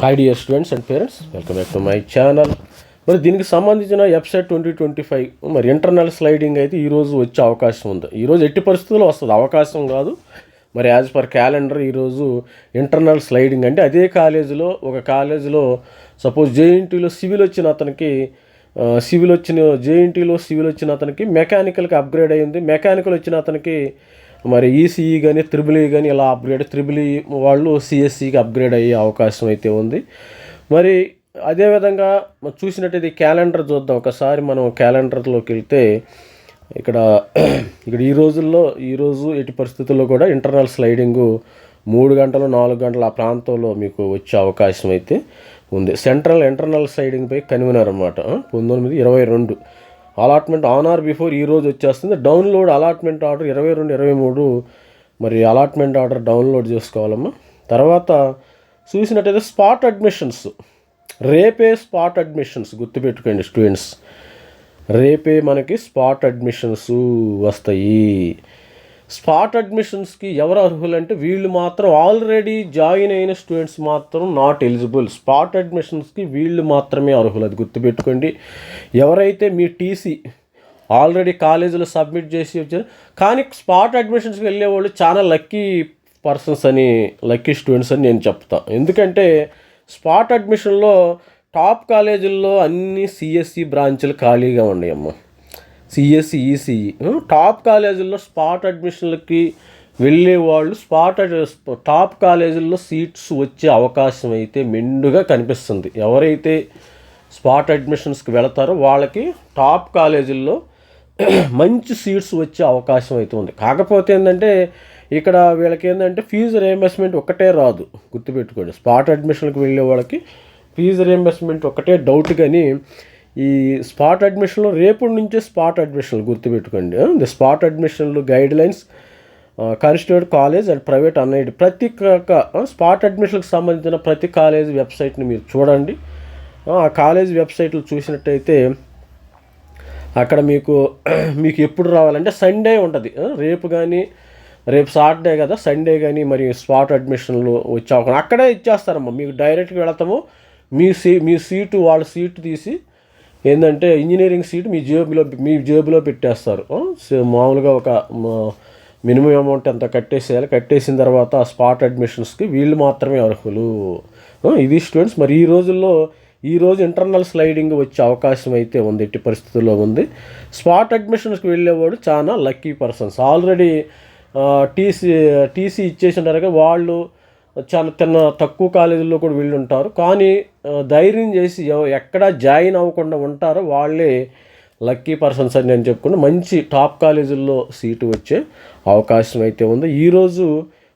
Hi dear students and parents welcome back to my channel మరి దీనికి సంబంధించిన website twenty twenty five మరి internal sliding అయితే ఈరోజు వచ్చే అవకాశం ఉంది. ఈరోజు ఎట్టి పరిస్థితుల్లో వస్తుంది? అవకాశం కాదు. మరి యాజ్ పర్ క్యాలెండర్ ఈరోజు ఇంటర్నల్ స్లైడింగ్ అంటే అదే కాలేజీలో ఒక కాలేజీలో సపోజ్ జేఎన్టీలో సివిల్ వచ్చిన అతనికి సివిల్ వచ్చిన జేఎన్టీలో సివిల్ వచ్చిన అతనికి మెకానికల్కి అప్గ్రేడ్ అయింది మెకానికల్ వచ్చిన అతనికి మరి ఈసీఈ కానీ త్రిబుల్ ఈ కానీ e ఇలా అప్గ్రేడ్ త్రిబుల్ ఈ వాళ్ళు సిఎస్సికి అప్గ్రేడ్ అయ్యే అవకాశం అయితే ఉంది. మరి అదేవిధంగా మనం చూసినట్టయితే క్యాలెండర్ చూద్దాం. ఒకసారి మనం క్యాలెండర్లోకి వెళ్తే ఇక్కడ ఇక్కడ ఈ రోజుల్లో ఈరోజు ఎట్టి పరిస్థితుల్లో కూడా ఇంటర్నల్ స్లైడింగు మూడు గంటలు నాలుగు గంటల ఆ ప్రాంతంలో మీకు వచ్చే అవకాశం అయితే ఉంది. సెంట్రల్ ఇంటర్నల్ స్లైడింగ్పై కన్వీనర్ అనమాట పంతొమ్మిది ఇరవై రెండు. అలాట్మెంట్ ఆన్ ఆర్ బిఫోర్ ఈ రోజు వచ్చేస్తుంది. డౌన్లోడ్ అలాట్మెంట్ ఆర్డర్ ఇరవై రెండు ఇరవై మూడు. మరి అలాట్మెంట్ ఆర్డర్ డౌన్లోడ్ చేసుకోవాలమ్మా. తర్వాత చూసినట్టయితే స్పాట్ అడ్మిషన్స్. రేపే స్పాట్ అడ్మిషన్స్ గుర్తుపెట్టుకోండి స్టూడెంట్స్. రేపే మనకి స్పాట్ అడ్మిషన్స్ వస్తాయి. స్పాట్ అడ్మిషన్స్కి ఎవరు అర్హులు అంటే వీళ్ళు మాత్రం ఆల్రెడీ జాయిన్ అయిన స్టూడెంట్స్ మాత్రం నాట్ ఎలిజిబుల్. స్పాట్ అడ్మిషన్స్కి వీళ్ళు మాత్రమే అర్హులు. అది గుర్తుపెట్టుకోండి. ఎవరైతే మీ టీసీ ఆల్రెడీ కాలేజీలో సబ్మిట్ చేసి వచ్చారు కానీ స్పాట్ అడ్మిషన్స్కి వెళ్ళే వాళ్ళు చాలా లక్కీ పర్సన్స్ అని లక్కీ స్టూడెంట్స్ అని నేను చెప్తాను ఎందుకంటే స్పాట్ అడ్మిషన్లో టాప్ కాలేజీల్లో అన్ని సిఎస్సి బ్రాంచ్లు ఖాళీగా ఉన్నాయమ్మా. సిఎస్సి ఈసీఈ టాప్ కాలేజీల్లో స్పాట్ అడ్మిషన్లకి వెళ్ళే వాళ్ళు స్పాట్ టాప్ కాలేజీల్లో సీట్స్ వచ్చే అవకాశం అయితే మెండుగా కనిపిస్తుంది. ఎవరైతే స్పాట్ అడ్మిషన్స్కి వెళతారో వాళ్ళకి టాప్ కాలేజీల్లో మంచి సీట్స్ వచ్చే అవకాశం అయితే ఉంది. కాకపోతే ఏంటంటే ఇక్కడ వీళ్ళకి ఏంటంటే ఫీజు రియంబర్స్మెంట్ ఒకటే రాదు. గుర్తుపెట్టుకోండి స్పాట్ అడ్మిషన్కి వెళ్ళే వాళ్ళకి ఫీజు రియంబర్స్మెంట్ ఒకటే డౌట్ కానీ ఈ స్పాట్ అడ్మిషన్లో రేపటి నుంచే స్పాట్ అడ్మిషన్లు గుర్తుపెట్టుకోండి. ది స్పాట్ అడ్మిషన్లు guidelines constitute college and private unaided ప్రతి స్పాట్ అడ్మిషన్కి సంబంధించిన ప్రతి కాలేజ్ వెబ్సైట్ని మీరు చూడండి. ఆ కాలేజ్ వెబ్సైట్లు చూసినట్టయితే అక్కడ మీకు మీకు ఎప్పుడు రావాలంటే సండే ఉంటుంది. రేపు కానీ రేపు సాటర్డే కదా సండే కానీ మరి స్పాట్ అడ్మిషన్లు వచ్చే అక్కడే ఇచ్చేస్తారమ్మా. మీకు డైరెక్ట్గా వెళతాము. మీ సీ మీ సీటు వాళ్ళ సీటు తీసి ఏంటంటే ఇంజనీరింగ్ సీట్ మీ జేబులో మీ జేబులో పెట్టేస్తారు. మామూలుగా ఒక మినిమం అమౌంట్ ఎంత కట్టేసేయాలి కట్టేసిన తర్వాత ఆ స్పాట్ అడ్మిషన్స్కి వీళ్ళు మాత్రమే అర్హులు. ఇది స్టూడెంట్స్ మరి ఈ రోజుల్లో ఈ రోజు ఇంటర్నల్ స్లైడింగ్ వచ్చే అవకాశం అయితే ఉంది ఎట్టి పరిస్థితుల్లో ఉంది. స్పాట్ అడ్మిషన్స్కి వెళ్ళేవాడు చాలా lucky persons. Already TC TC ఇచ్చేసినారు వాళ్ళు చాలా తిన్న తక్కువ కాలేజీల్లో కూడా వీళ్ళు ఉంటారు కానీ ధైర్యం చేసి ఎక్కడా ఎక్కడ జాయిన్ అవ్వకుండా ఉంటారో వాళ్ళే లక్కీ పర్సన్స్ అని నేను చెప్పుకున్నా మంచి టాప్ కాలేజీల్లో సీటు వచ్చే అవకాశం అయితే ఉంది. ఈరోజు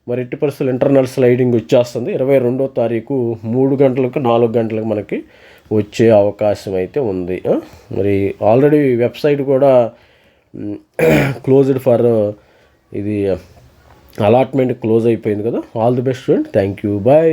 మరి ఎట్టి పరిస్థితులు ఇంటర్నల్ స్లైడింగ్ వచ్చేస్తుంది. ఇరవై రెండో తారీఖు మూడు గంటలకు నాలుగు గంటలకు మనకి వచ్చే అవకాశం అయితే ఉంది. మరి ఆల్రెడీ వెబ్సైట్ కూడా క్లోజ్డ్ ఫర్ ఇది అలాట్మెంట్ క్లోజ్ అయిపోయింది కదా. All the best student thank you bye